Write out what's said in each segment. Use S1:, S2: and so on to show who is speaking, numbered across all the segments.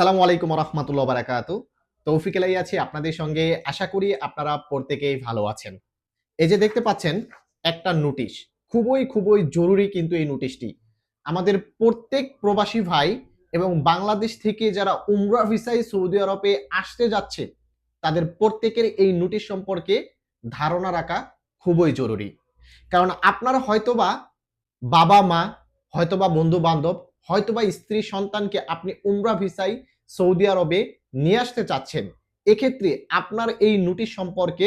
S1: আসসালামু আলাইকুম রহমতুল্লাহ বারাকাত। তৌফিক এলাই আছি আপনাদের সঙ্গে। আশা করি আপনারা প্রত্যেকেই ভালো আছেন। এই যে দেখতে পাচ্ছেন, একটা নোটিশ। খুবই খুবই জরুরি কিন্তু এই নোটিশটি। আমাদের প্রত্যেক প্রবাসী ভাই এবং বাংলাদেশ থেকে যারা উমরা ভিসায় সৌদি আরবে আসতে যাচ্ছে, তাদের প্রত্যেকের এই নোটিশ সম্পর্কে ধারণা রাখা খুবই জরুরি। কারণ আপনার হয়তোবা বাবা মা হয়তোবা বন্ধু বান্ধব হয়তোবা স্ত্রী সন্তানকে আপনি উমরা ভিসাই সৌদি আরবে নিয়ে আসতে চাচ্ছেন। এক্ষেত্রে আপনার এই নোটিশ সম্পর্কে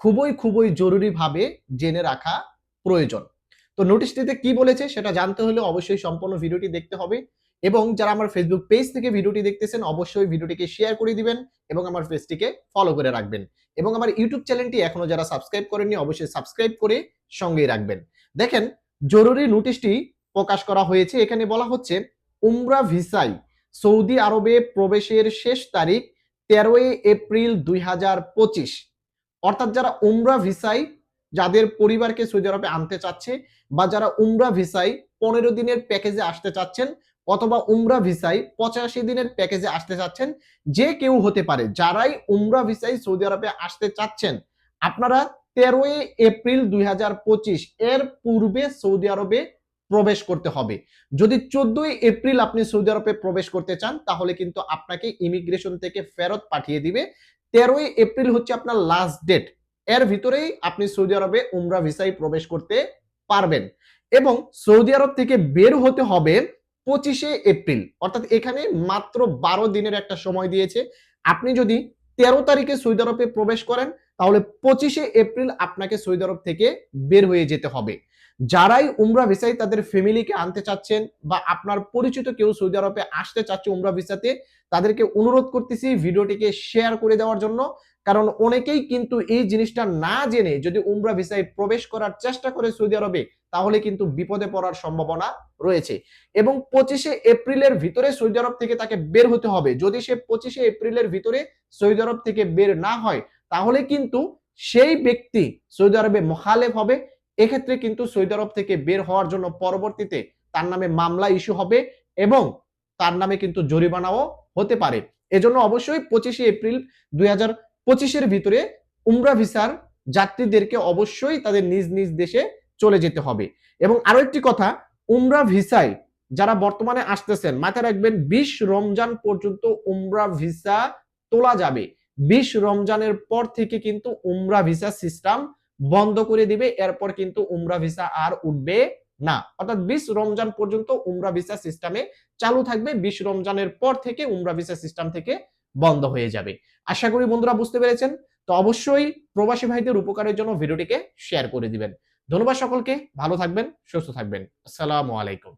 S1: খুবই খুবই জরুরিভাবে জেনে রাখা প্রয়োজন। তো নোটিশটিতে কি বলেছে সেটা জানতে হলে অবশ্যই সম্পূর্ণ ভিডিওটি দেখতে হবে এবং যারা আমার ফেসবুক পেজ থেকে ভিডিওটি দেখতেছেন, অবশ্যই ভিডিওটিকে শেয়ার করে দিবেন এবং আমার পেজটিকে ফলো করে রাখবেন এবং আমার ইউটিউব চ্যানেলটি এখনও যারা সাবস্ক্রাইব করেননি, অবশ্যই সাবস্ক্রাইব করে সঙ্গেই রাখবেন। দেখেন, জরুরি নোটিশটি প্রকাশ করা হয়েছে। এখানে বলা হচ্ছে, উমরা ভিসাই সৌদি আরবে প্রবেশের শেষ তারিখ তেরোই এপ্রিল দুই হাজার পঁচিশ। অর্থাৎ যারা উমরা ভিসাই, যাদের পরিবারকে সৌদি আরবে আনতে চাচ্ছে বা যারা উমরা ভিসাই পনেরো দিনের প্যাকেজে আসতে চাচ্ছেন অথবা উমরা ভিসাই পঁচাশি দিনের প্যাকেজে আসতে চাচ্ছেন, যে কেউ হতে পারে, যারাই উমরা ভিসাই সৌদি আরবে আসতে চাচ্ছেন, আপনারা তেরোই এপ্রিল দুই হাজার পঁচিশ এর পূর্বে সৌদি আরবে প্রবেশ করতে হবে। যদি চোদ্দই এপ্রিল আপনি সৌদি আরবে প্রবেশ করতে চান, তাহলে কিন্তু আপনাকে ইমিগ্রেশন থেকে ফেরত পাঠিয়ে দিবে। তেরোই এপ্রিল হচ্ছে আপনার লাস্ট ডেট এর ভিতরেই আপনি সৌদি আরবে উমরা ভিসায় প্রবেশ করতে পারবেন। এবং সৌদি আরব থেকে বের হতে হবে পঁচিশে এপ্রিল। অর্থাৎ এখানে মাত্র বারো দিনের একটা সময় দিয়েছে। আপনি যদি তেরো তারিখে সৌদি আরবে প্রবেশ করেন, তাহলে পঁচিশে এপ্রিল আপনাকে সৌদি আরব থেকে বের হয়ে যেতে হবে। যারাই উমরা ভিসায় তাদের ফ্যামিলিকে আনতে চাচ্ছেন বা আপনার পরিচিত কেউ সৌদি আরবে আসতে চাচ্ছে উমরা ভিসাতে, তাদেরকে অনুরোধ করতেছি ভিডিওটিকে শেয়ার করে দেওয়ার জন্য। কারণ অনেকেই কিন্তু এই জিনিসটা না জেনে যদি উমরা ভিসায় প্রবেশ করার চেষ্টা করে সৌদি আরবে, তাহলে কিন্তু বিপদে পড়ার সম্ভাবনা রয়েছে। এবং পঁচিশে এপ্রিলের ভিতরে সৌদি আরব থেকে তাকে বের হতে হবে। যদি সে পঁচিশে এপ্রিলের ভিতরে সৌদি আরব থেকে বের না হয়, তাহলে কিন্তু সেই ব্যক্তি সৌদি আরবে মোখালেফ হবে এক্ষেত্রে কিন্তু সৌদি আরব থেকে বের হওয়ার জন্য পরবর্তীতে তার নামে মামলা ইস্যু হবে এবং তার নামে কিন্তু জরিমানাও হতে পারে। এজন্য অবশ্যই পঁচিশে এপ্রিল দুই হাজার পঁচিশের ভিতরে উমরা ভিসার যাত্রীদেরকে অবশ্যই তাদের নিজ নিজ দেশে চলে যেতে হবে। এবং আরও একটি কথা, উমরা ভিসায় যারা বর্তমানে আসতেছেন, মাথায় রাখবেন বিশ রমজান পর্যন্ত উমরা ভিসা তোলা যাবে। বিশ রমজানের পর থেকে কিন্তু উমরা ভিসা সিস্টেম বন্ধ করে দিবে, এরপর কিন্তু উমরা ভিসা আর উঠবে না। অর্থাৎ বিশ রমজান পর্যন্ত উমরা ভিসা সিস্টেমে চালু থাকবে, বিশ রমজানের পর থেকে উমরা ভিসা সিস্টেম থেকে বন্ধ হয়ে যাবে। আশা করি বন্ধুরা বুঝতে পেরেছেন? তো অবশ্যই প্রবাসী ভাইদের উপকারের জন্য ভিডিওটিকে শেয়ার করে দিবেন। ধন্যবাদ সকলকে, ভালো থাকবেন, সুস্থ থাকবেন। আসসালামু আলাইকুম।